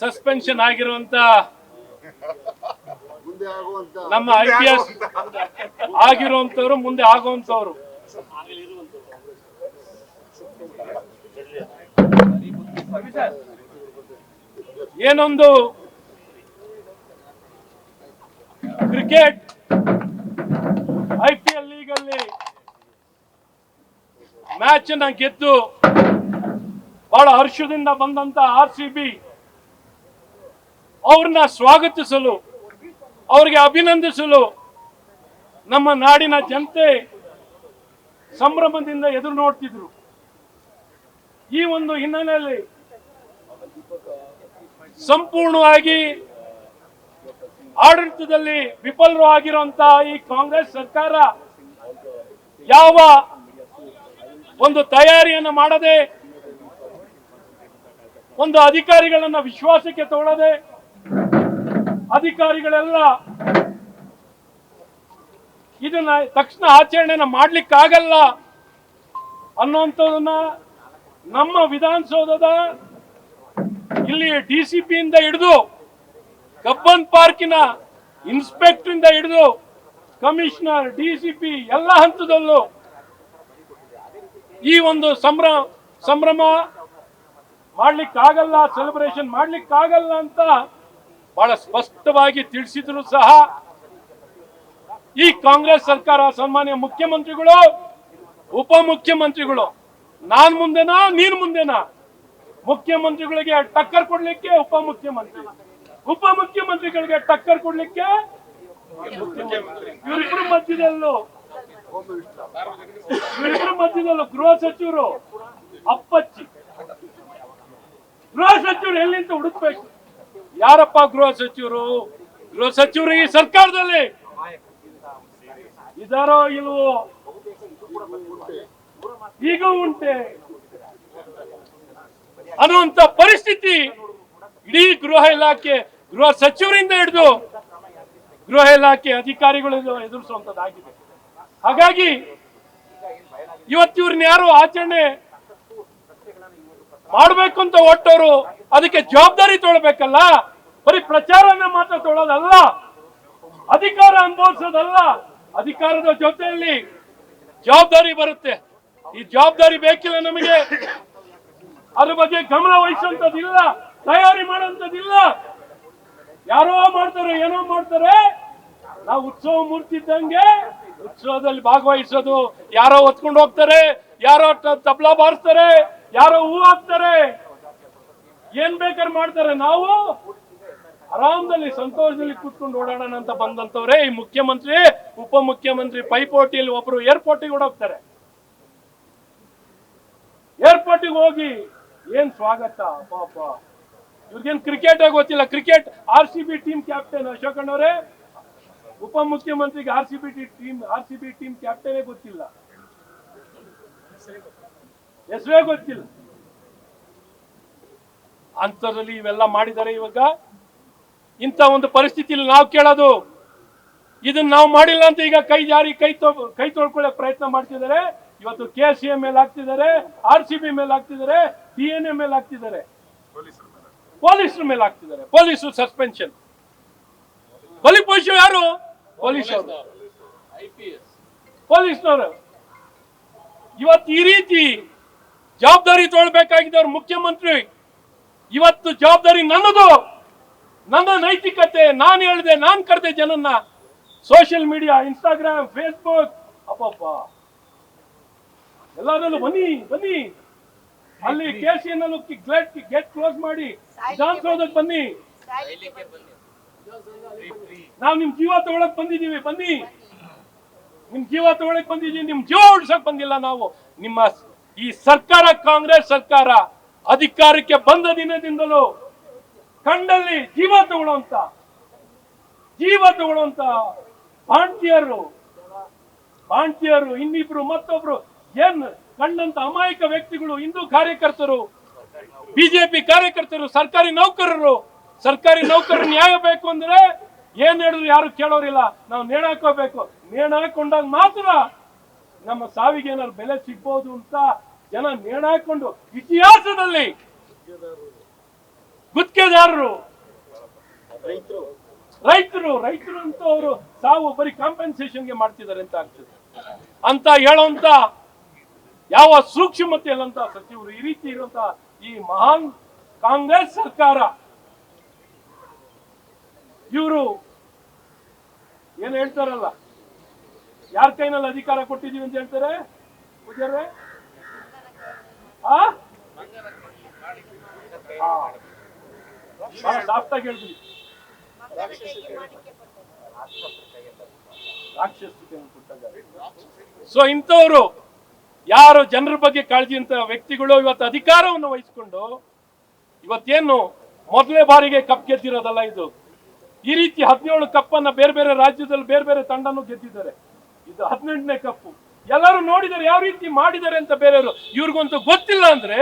Suspension ಆಗಿರುವಂತ ನಮ್ಮ I P S ಆಗಿರುವಂತವ್ರು ಮುಂದೆ ಆಗುವಂತವ್ರು. ಏನೊಂದು ಕ್ರಿಕೆಟ್ ಐ ಪಿ ಎಲ್ ಲೀಗಲ್ಲಿ ಮ್ಯಾಚ್ನ ಗೆದ್ದು ಬಹಳ ಹರ್ಷದಿಂದ ಬಂದಂತ ಆರ್ ಸಿ ಬಿ ಅವ್ರನ್ನ ಸ್ವಾಗತಿಸಲು, ಅವರಿಗೆ ಅಭಿನಂದಿಸಲು ನಮ್ಮ ನಾಡಿನ ಜನತೆ ಸಂಭ್ರಮದಿಂದ ಎದುರು ನೋಡ್ತಿದ್ರು. ಈ ಒಂದು ಹಿನ್ನೆಲೆಯಲ್ಲಿ ಸಂಪೂರ್ಣವಾಗಿ ಆಡಳಿತದಲ್ಲಿ ವಿಫಲರು ಆಗಿರುವಂತಹ ಈ ಕಾಂಗ್ರೆಸ್ ಸರ್ಕಾರ ಯಾವ ಒಂದು ತಯಾರಿಯನ್ನು ಮಾಡದೆ ಒಂದು ಅಧಿಕಾರಿಗಳನ್ನ ವಿಶ್ವಾಸಕ್ಕೆ ತಗೊಳ್ಳದೆ ಅಧಿಕಾರಿಗಳೆಲ್ಲ ಇದನ್ನ ತಕ್ಷಣ ಆಚರಣೆನ ಮಾಡ್ಲಿಕ್ಕಾಗಲ್ಲ ಅನ್ನುವಂಥದನ್ನ ನಮ್ಮ ವಿಧಾನಸೌಧದ ಇಲ್ಲಿ ಡಿ ಸಿ ಪಿ ಇಂದ ಹಿಡಿದು ಕಬ್ಬನ್ ಪಾರ್ಕಿನ ಇನ್ಸ್ಪೆಕ್ಟರ್ ಇಂದ ಹಿಡಿದು ಕಮಿಷನರ್ ಡಿ ಸಿ ಪಿ ಎಲ್ಲ ಹಂತದಲ್ಲೂ ಈ ಒಂದು ಸಂಭ್ರಮ ಸಂಭ್ರಮ ಮಾಡ್ಲಿಕ್ಕಾಗಲ್ಲ ಸೆಲೆಬ್ರೇಷನ್ ಮಾಡ್ಲಿಕ್ಕಾಗಲ್ಲ ಅಂತ ಬಹಳ ಸ್ಪಷ್ಟವಾಗಿ ತಿಳಿಸಿದ್ರು ಸಹ ಈ ಕಾಂಗ್ರೆಸ್ ಸರ್ಕಾರ ಸನ್ಮಾನ್ಯ ಮುಖ್ಯಮಂತ್ರಿಗಳು ಉಪ ಮುಖ್ಯಮಂತ್ರಿಗಳು ನಾನ್ ಮುಂದೆನಾ, ನೀನ್ ಮುಂದೆನಾ? ಮುಖ್ಯಮಂತ್ರಿಗಳಿಗೆ ಟಕ್ಕರ್ ಕೊಡ್ಲಿಕ್ಕೆ ಉಪಮುಖ್ಯಮಂತ್ರಿ. ಉಪಮುಖ್ಯಮಂತ್ರಿಗಳಿಗೆ ಟಕ್ಕರ್ ಕೊಡ್ಲಿಕ್ಕೆ ಇವರಿಬ್ಬರು ಮಧ್ಯದಲ್ಲೂ ಇವರಿಬ್ಬರು ಮಧ್ಯದಲ್ಲೂ ಗೃಹ ಸಚಿವರು ಅಪ್ಪಚ್ಚಿ ಗೃಹ ಸಚಿವರು ಎಲ್ಲಿಂದ ಹುಡುಕ್ಬೇಕು? ಯಾರಪ್ಪ ಗೃಹ ಸಚಿವರು? ಗೃಹ ಸಚಿವರು ಈ ಸರ್ಕಾರದಲ್ಲಿ? ಇದಾರೋ ಇಲ್ವೋ? ಈಗ ಉಂಟೆ. ಅನ್ನುವಂತ ಪರಿಸ್ಥಿತಿ ಇಡೀ ಗೃಹ ಇಲಾಖೆ, ಗೃಹ ಸಚಿವರಿಂದ ಹಿಡಿದು ಗೃಹ ಇಲಾಖೆ ಅಧಿಕಾರಿಗಳು ಎದುರಿಸುವಂತದ್ದಾಗಿದೆ ಹಾಗಾಗಿ ಇವತ್ತಿವ್ರನ್ನ ಯಾರು ಆಚರಣೆ ಮಾಡಬೇಕು ಅಂತ ಹೊಟ್ಟವರು ಅದಕ್ಕೆ ಜವಾಬ್ದಾರಿ ತೊಗೊಳ್ಬೇಕಲ್ಲ? ಬರೀ ಪ್ರಚಾರನ ಮಾತ್ರ ತೊಳೋದಲ್ಲ ಅಧಿಕಾರ ಅನುಭವಿಸೋದಲ್ಲ ಅಧಿಕಾರದ ಜೊತೆಯಲ್ಲಿ ಜವಾಬ್ದಾರಿ ಬರುತ್ತೆ. ಈ ಜವಾಬ್ದಾರಿ ಬೇಕಿಲ್ಲ ನಮಗೆ. ಅದ್ರ ಬಗ್ಗೆ ಗಮನ ವಹಿಸುವಂತದಿಲ್ಲ ತಯಾರಿ ಮಾಡುವಂತದಿಲ್ಲ ಯಾರೋ ಮಾಡ್ತಾರೆ, ಏನೋ ಮಾಡ್ತಾರೆ. ನಾವು ಉತ್ಸವ ಮೂರ್ತಿ ಇದ್ದಂಗೆ ಉತ್ಸವದಲ್ಲಿ ಭಾಗವಹಿಸೋದು. ಯಾರೋ ಹೊತ್ಕೊಂಡು ಹೋಗ್ತಾರೆ, ಯಾರೋ ತಬ್ಲಾ ಬಾರಿಸ್ತಾರೆ, ಯಾರೋ ಹೂ ಹಾಕ್ತಾರೆ. ಏನ್ ಬೇಕಾದ್ರೆ ಮಾಡ್ತಾರೆ ನಾವು ಆರಾಮದಲ್ಲಿ ಸಂತೋಷದಲ್ಲಿ ಕೂತ್ಕೊಂಡು ಓಡಾಡೋಣ ಅಂತ ಬಂದಂತವ್ರೆ ಈ ಮುಖ್ಯಮಂತ್ರಿ ಉಪ ಮುಖ್ಯಮಂತ್ರಿ ಪೈಪೋಟಿಯಲ್ಲಿ ಒಬ್ರು ಏರ್ಪೋರ್ಟಿಗೆ ಓಡೋಗ್ತಾರೆ ಏರ್ಪೋರ್ಟಿಗೆ ಹೋಗಿ ಏನ್ ಸ್ವಾಗತ? ಪಾಪ. ಇವ್ರಿಗೇನ್ ಕ್ರಿಕೆಟ್ ಗೊತ್ತಿಲ್ಲ. Cricket R C B team captain ಉಪ ಮುಖ್ಯಮಂತ್ರಿಗೆ R C B team, R C B team ಕ್ಯಾಪ್ಟನೇ ಗೊತ್ತಿಲ್ಲ. ಹೆಸರೇ ಗೊತ್ತಿಲ್ಲ. ಅಂತರಲ್ಲಿ ಇವೆಲ್ಲ ಮಾಡಿದ್ದಾರೆ ಇವಾಗ? ಇಂಥ ಒಂದು ಪರಿಸ್ಥಿತಿಯಲ್ಲಿ ನಾವು ಕೇಳೋದು ಇದನ್ನ ನಾವು ಮಾಡಿಲ್ಲ ಅಂತ ಈಗ ಕೈ ಜಾರಿ ಕೈ ತೊ ಕೈ ತೊಳ್ಕೊಳ್ಳೋ ಪ್ರಯತ್ನ ಮಾಡ್ತಿದ್ದಾರೆ. ಇವತ್ತು ಕೆ ಸಿ ಎ ಮೇಲೆ ಹಾಕ್ತಿದ್ದಾರೆ ಆರ್ ಸಿ ಬಿ ಮೇಲೆ ಹಾಕ್ತಿದ್ದಾರೆ ಡಿ ಎನ್ ಎ ಮೇಲೆ ಹಾಕ್ತಿದ್ದಾರೆ. ಪೊಲೀಸರ ಮೇಲೆ ಹಾಕ್ತಿದ್ದಾರೆ. ಪೊಲೀಸರು ಸಸ್ಪೆನ್ಷನ್ ಪೊಲೀಸ್ ಯಾರು? ಪೊಲೀಸ್ ಅವರು ಪೊಲೀಸ್ನವರು. ಇವತ್ತು ಈ ರೀತಿ ಜವಾಬ್ದಾರಿ ತೊಳ್ಬೇಕಾಗಿದ್ದವ್ರು ಮುಖ್ಯಮಂತ್ರಿ ಇವತ್ತು ಜವಾಬ್ದಾರಿ ನನ್ನದು. ನನ್ನ ನೈತಿಕತೆ ನಾನು ಹೇಳಿದೆ ನಾನು ಕರೆದೆ ಜನನ್ನ. Social media Instagram Facebook. ಅಪ್ಪಪ್ಪ ಎಲ್ಲರಲ್ಲೂ ಬನ್ನಿ ಬನ್ನಿ. ಅಲ್ಲಿ K C N gate gate close ಮಾಡಿ. ವಿಧಾನಸೌಧಕ್ಕೆ ಬನ್ನಿ. ನಾವು ನಿಮ್ ಜೀವ ತಗೊಳಕ್ ಬಂದಿದ್ದೀವಿ ಬನ್ನಿ. ನಿಮ್ ಜೀವ ತಗೊಳಕ್ ಬಂದಿದ್ದೀವಿ ನಿಮ್ ಜೀವ ಉಳ್ಸಕ್ ಬಂದಿಲ್ಲ ನಾವು. ನಿಮ್ಮ ಈ ಸರ್ಕಾರ ಕಾಂಗ್ರೆಸ್ ಸರ್ಕಾರ. ಅಧಿಕಾರಕ್ಕೆ ಬಂದ ದಿನದಿಂದಲೂ ಕಂಡಲ್ಲಿ ಜೀವ ತಗೊಳ್ಳುವಂತ ಜೀವ ತಗೊಳ್ಳುವಂತ ಬಾಂಟಿಯರು ಬಾಂಟಿಯರು ಇನ್ನಿಬ್ರು ಮತ್ತೊಬ್ರು ಏನ್ ಕಂಡಂತ ಅಮಾಯಕ ವ್ಯಕ್ತಿಗಳು, ಹಿಂದೂ ಕಾರ್ಯಕರ್ತರು, ಬಿಜೆಪಿ ಕಾರ್ಯಕರ್ತರು, ಸರ್ಕಾರಿ ನೌಕರರು ಸರ್ಕಾರಿ ನೌಕರರು ನ್ಯಾಯ ಬೇಕು ಅಂದ್ರೆ ಏನ್ ಹೇಳಿದ್ರು ಯಾರು ಕೇಳೋರಿಲ್ಲ. ನಾವು ನೇಣ ಹಾಕೋಬೇಕು. ನೇಣ ಹಾಕೊಂಡಾಗ ಮಾತ್ರ ನಮ್ಮ ಸಾವಿಗೆ ಏನಾದ್ರು ಬೆಲೆ ಸಿಗ್ಬೋದು ಅಂತ ಜನ ನೇಣಾಕೊಂಡು ಇತಿಹಾಸದಲ್ಲಿ ಗುತ್ತಿಗೆದಾರರು. ರೈತರು. ರೈತರು ಅಂತ ಅವರು ಸಾವು ಬರೀ ಕಾಂಪೆನ್ಸೇಷನ್ಗೆ ಮಾಡ್ತಿದ್ದಾರೆ ಅಂತ ಆಗ್ತದೆ ಅಂತ ಹೇಳುವಂತ ಯಾವ ಸೂಕ್ಷ್ಮತೆ ಇಲ್ಲಂತ ಸಚಿವರು ಈ ರೀತಿ ಇರುವಂತ ಈ ಮಹಾನ್ ಕಾಂಗ್ರೆಸ್ ಸರ್ಕಾರ ಇವರು ಏನ್ ಹೇಳ್ತಾರಲ್ಲ? ಯಾರ ಕೈನಲ್ಲಿ ಅಧಿಕಾರ ಕೊಟ್ಟಿದೀವಿ ಅಂತ ಹೇಳ್ತಾರೆ? ಪೂಜಾರ್ರೆ? ಸೊ ಇಂಥವ್ರು ಯಾರು ಜನರ ಬಗ್ಗೆ ಕಾಳಜಿ ಅಂತ ವ್ಯಕ್ತಿಗಳು ಇವತ್ತು ಅಧಿಕಾರವನ್ನು ವಹಿಸಿಕೊಂಡು ಇವತ್ತೇನು ಮೊದಲನೇ ಬಾರಿಗೆ ಕಪ್ ಗೆದ್ದಿರೋದಲ್ಲ ಇದು? ಈ ರೀತಿ ಹದಿನೇಳು ಕಪ್ಪನ್ನ ಬೇರೆ ಬೇರೆ ರಾಜ್ಯದಲ್ಲಿ ಬೇರೆ ಬೇರೆ ತಂಡನೂ ಗೆದ್ದಿದ್ದಾರೆ. ಇದು ಹದಿನೆಂಟನೇ ಕಪ್ಪು. ಎಲ್ಲರೂ ನೋಡಿದ್ದಾರೆ ಯಾವ ರೀತಿ ಮಾಡಿದ್ದಾರೆ ಅಂತ ಬೇರೆಯವರು, ಇವ್ರಿಗಂತೂ ಗೊತ್ತಿಲ್ಲ ಅಂದ್ರೆ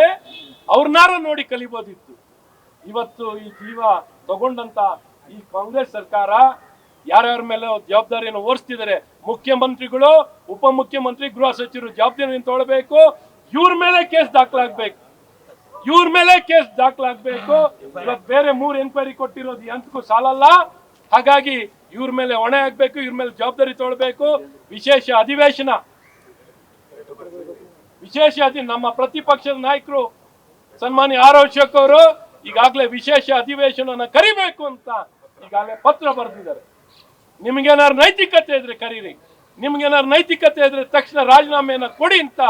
ಅವ್ರನ್ನಾರು ನೋಡಿ ಕಲಿಬೋದಿತ್ತು. ಇವತ್ತು ಈ ಜೀವ ತಗೊಂಡಂತ ಈ ಕಾಂಗ್ರೆಸ್ ಸರ್ಕಾರ ಯಾರ್ಯಾರ ಮೇಲೆ ಜವಾಬ್ದಾರಿಯನ್ನು ಓರಿಸ್ತಿದ್ದಾರೆ, ಮುಖ್ಯಮಂತ್ರಿಗಳು ಉಪ ಮುಖ್ಯಮಂತ್ರಿ ಗೃಹ ಸಚಿವರು ಜವಾಬ್ದಾರಿಯನ್ನು ತೊಗೊಳ್ಬೇಕು ಇವ್ರ ಮೇಲೆ ಕೇಸ್ ದಾಖಲಾಗ್ಬೇಕು, ಇವ್ರ ಮೇಲೆ ಕೇಸ್ ದಾಖಲಾಗಬೇಕು. ಇವತ್ತು ಬೇರೆ ಮೂರ್ ಎನ್ಕ್ವೈರಿ ಕೊಟ್ಟಿರೋದು ಎಂತಕ್ಕೂ ಸಾಲಲ್ಲ. ಹಾಗಾಗಿ ಇವ್ರ ಮೇಲೆ ಹೊಣೆ ಆಗ್ಬೇಕು, ಇವ್ರ ಮೇಲೆ ಜವಾಬ್ದಾರಿ ತೊಗೊಳ್ಬೇಕು. ವಿಶೇಷ ಅಧಿವೇಶನ ವಿಶೇಷ ನಮ್ಮ ಪ್ರತಿಪಕ್ಷದ ನಾಯಕರು, ಸನ್ಮಾನ್ಯ ಆರೋಶಕ್ ಅವರು ಈಗಾಗಲೇ ವಿಶೇಷ ಅಧಿವೇಶನವನ್ನು ಕರಿಬೇಕು ಅಂತ ಈಗಾಗಲೇ ಪತ್ರ ಬರೆದಿದ್ದಾರೆ. ನಿಮ್ಗೇನಾದ್ರು ನೈತಿಕತೆ ಇದ್ರೆ ಕರೀರಿ. ನಿಮ್ಗೇನಾದ್ರು ನೈತಿಕತೆ ಇದ್ರೆ ತಕ್ಷಣ ರಾಜೀನಾಮೆಯನ್ನ ಕೊಡಿ ಅಂತ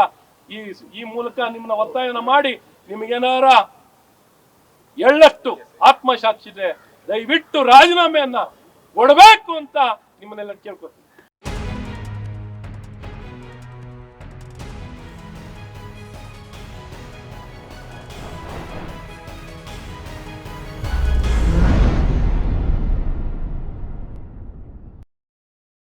ಈ ಈ ಮೂಲಕ ನಿಮ್ಮನ್ನ ಒತ್ತಾಯನ ಮಾಡಿ ನಿಮಗೇನಾರ ಎಳ್ಳಷ್ಟು ಆತ್ಮಸಾಕ್ಷಿ ಇದೆ ದಯವಿಟ್ಟು ರಾಜೀನಾಮೆಯನ್ನ ಕೊಡಬೇಕು ಅಂತ ನಿಮ್ಮನ್ನೆಲ್ಲ ಕೇಳ್ಕೊತೀನಿ